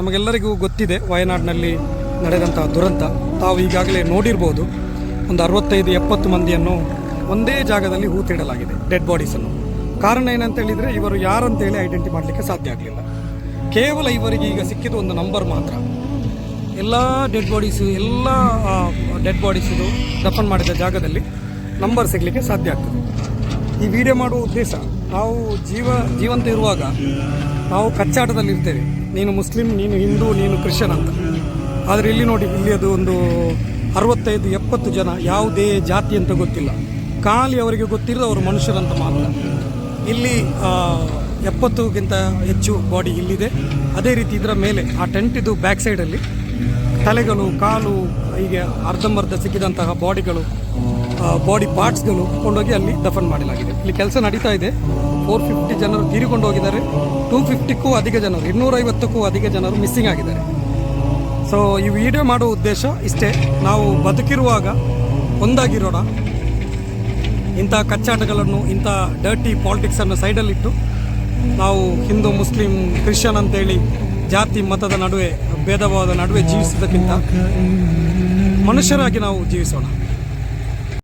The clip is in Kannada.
ನಮಗೆಲ್ಲರಿಗೂ ಗೊತ್ತಿದೆ ವಯನಾಡಿನಲ್ಲಿ ನಡೆದಂತಹ ದುರಂತ. ತಾವು ಈಗಾಗಲೇ ನೋಡಿರ್ಬೋದು, ಒಂದು ಅರವತ್ತೈದು, ಎಪ್ಪತ್ತು ಮಂದಿಯನ್ನು ಒಂದೇ ಜಾಗದಲ್ಲಿ ಹೂತಿಡಲಾಗಿದೆ, ಡೆಡ್ ಬಾಡೀಸನ್ನು. ಕಾರಣ ಏನಂತ ಹೇಳಿದರೆ, ಇವರು ಯಾರಂತೇಳಿ ಐಡೆಂಟಿ ಮಾಡಲಿಕ್ಕೆ ಸಾಧ್ಯ ಆಗಲಿಲ್ಲ. ಕೇವಲ ಇವರಿಗೆ ಈಗ ಸಿಕ್ಕಿದ ಒಂದು ನಂಬರ್ ಮಾತ್ರ. ಎಲ್ಲ ಡೆಡ್ ಬಾಡೀಸು, ಎಲ್ಲ ಡೆಡ್ ಬಾಡೀಸು ದಫನ್ ಮಾಡಿದ ಜಾಗದಲ್ಲಿ ನಂಬರ್ ಸಿಗಲಿಕ್ಕೆ ಸಾಧ್ಯ ಆಗ್ತದೆ. ಈ ವಿಡಿಯೋ ಮಾಡುವ ಉದ್ದೇಶ, ನಾವು ಜೀವ, ಜೀವಂತ ಇರುವಾಗ ನಾವು ಕಚ್ಚಾಟದಲ್ಲಿ ಇರ್ತೇವೆ. ನೀನು ಮುಸ್ಲಿಂ, ನೀನು ಹಿಂದೂ, ನೀನು ಕ್ರಿಶ್ಚಿಯನ್ ಅಂತ. ಆದರೆ ಇಲ್ಲಿ ನೋಡಿ, ಇಲ್ಲಿ ಅದು ಒಂದು ಅರವತ್ತೈದು, ಎಪ್ಪತ್ತು ಜನ, ಯಾವುದೇ ಜಾತಿ ಅಂತ ಗೊತ್ತಿಲ್ಲ. ಖಾಲಿ ಅವರಿಗೆ ಗೊತ್ತಿರೋದು ಅವರು ಮನುಷ್ಯರಂತ ಮಾತ್ರ. ಇಲ್ಲಿ ಎಪ್ಪತ್ತಕ್ಕಿಂತ ಹೆಚ್ಚು ಬಾಡಿ ಇಲ್ಲಿದೆ. ಅದೇ ರೀತಿ ಇದರ ಮೇಲೆ, ಆ ಟೆಂಟಿದು ಬ್ಯಾಕ್ ಸೈಡಲ್ಲಿ ತಲೆಗಳು, ಕಾಲು, ಹೀಗೆ ಅರ್ಧಂಬರ್ಧ ಸಿಕ್ಕಿದಂತಹ ಬಾಡಿಗಳು ಬಾಡಿ ಪಾರ್ಟ್ಸ್ಗಳು ಕೊಂಡೋಗಿ ಅಲ್ಲಿ ದಫನ್ ಮಾಡಲಾಗಿದೆ. ಇಲ್ಲಿ ಕೆಲಸ ನಡೀತಾ ಇದೆ. ಫೋರ್ ಫಿಫ್ಟಿ ಜನರು ತೀರಿಕೊಂಡು ಹೋಗಿದ್ದಾರೆ. ಟೂ ಫಿಫ್ಟಿಕ್ಕೂ ಅಧಿಕ ಜನರು, ಇನ್ನೂರೈವತ್ತಕ್ಕೂ ಅಧಿಕ ಜನರು ಮಿಸ್ಸಿಂಗ್ ಆಗಿದ್ದಾರೆ. ಸೊ ಈ ವಿಡಿಯೋ ಮಾಡೋ ಉದ್ದೇಶ ಇಷ್ಟೇ. ನಾವು ಬದುಕಿರುವಾಗ ಒಂದಾಗಿರೋಣ. ಇಂಥ ಕಚ್ಚಾಟಗಳನ್ನು, ಇಂಥ ಡರ್ಟಿ ಪಾಲಿಟಿಕ್ಸನ್ನು ಸೈಡಲ್ಲಿಟ್ಟು ನಾವು ಹಿಂದೂ, ಮುಸ್ಲಿಂ, ಕ್ರಿಶ್ಚಿಯನ್ ಅಂತೇಳಿ ಜಾತಿ, ಮತದ ನಡುವೆ ಭೇದ ಭಾವದ ನಡುವೆ ಜೀವಿಸೋದಕ್ಕಿಂತ ಮನುಷ್ಯರಾಗಿ ನಾವು ಜೀವಿಸೋಣ.